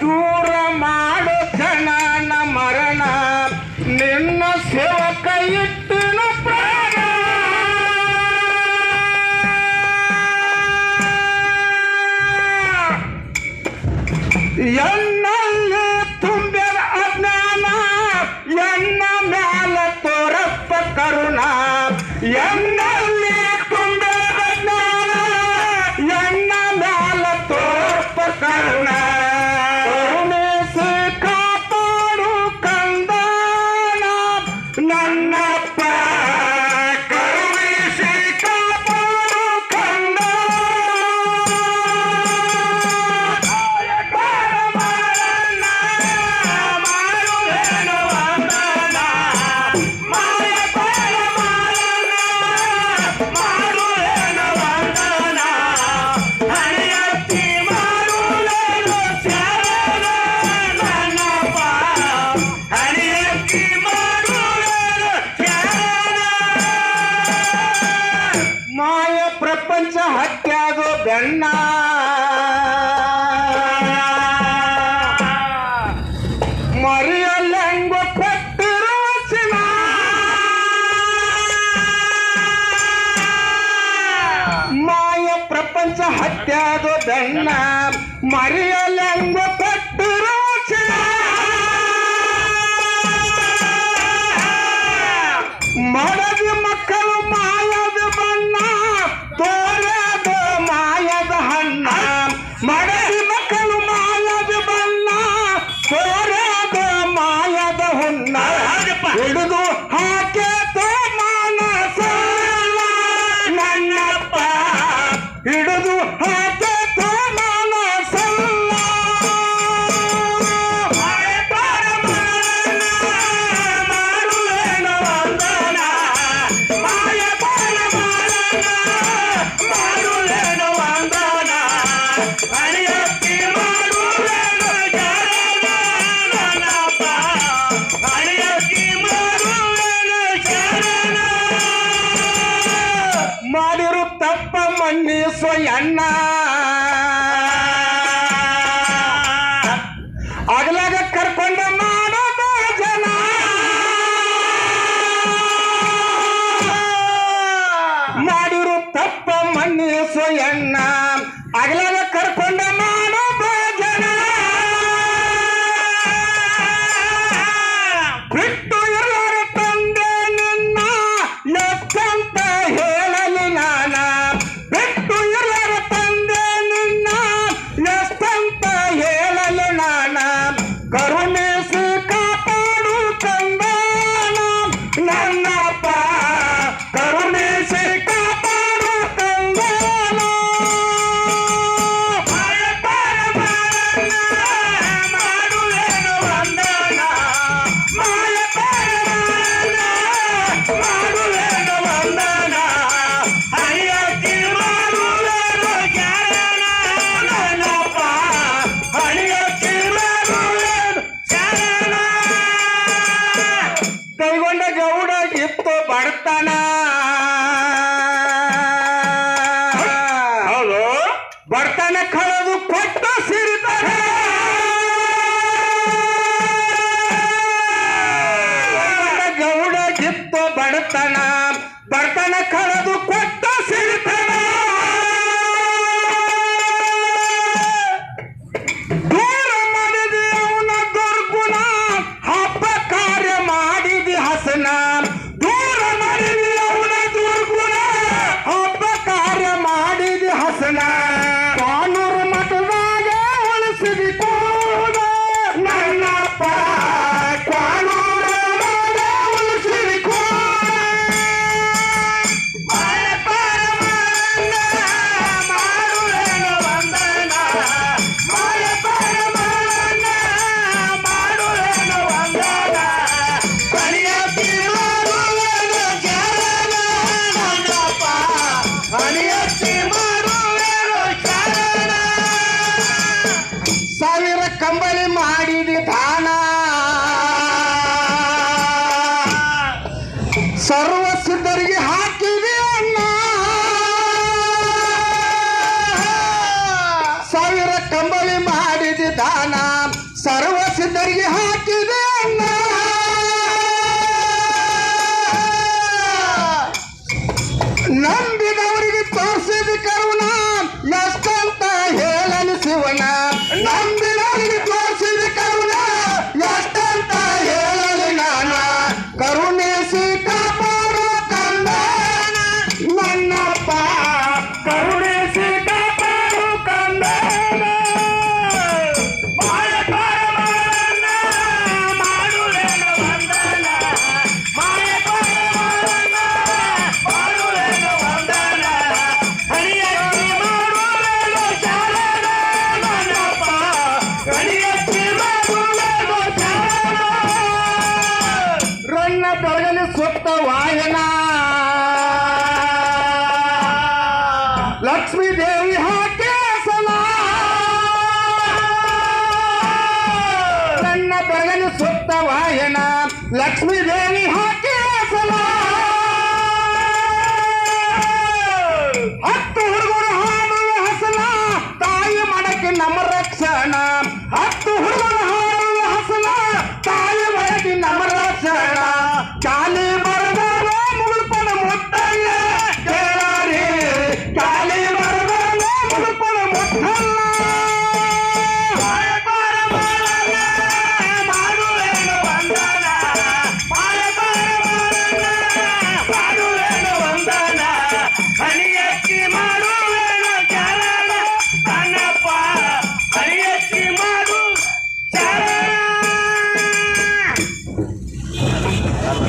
ದೂರ ಮಾಡು ಜನ ಮರಣ. ನಿನ್ನ ಸೇವಕ ಇಟ್ಟಿನ ಪ್ರಾಣ. ಎಲ್ಲ जगन्ना ಮರಿಯಲ್ಲಿ ಹೆಂಗ ಪಟ್ಟಿರುವ ಚಿನ್ನ ಮಾಯ ಪ್ರಪಂಚ ಹತ್ಯಾದೋ ಬೆನ್ನ ಮರಿಯ hey! ಬನ್ನಿ ಅಣ್ಣ. ಅಗಲಾಗ ಕರ್ಕೊಂಡ ಮಾಡೋದ ಜನ ಮಾಡಿರು ತಪ್ಪ ಮನ್ನಿಸೋ ಅಣ್ಣ. ಅಗಲಾಗ ಬರ್ತಾನೆ ಕಳದು ಕೊಟ್ಟ ಸಿರಿತಾನೆ. ಗೌಡ ಜಿಪ್ಪ ಬಡತನ ಬರ್ತನ ಕಳದು ಸಾವಿರ ಕಂಬಳಿ ಮಾಡಿದ ದಾನ லக்ஷ்மி தேவி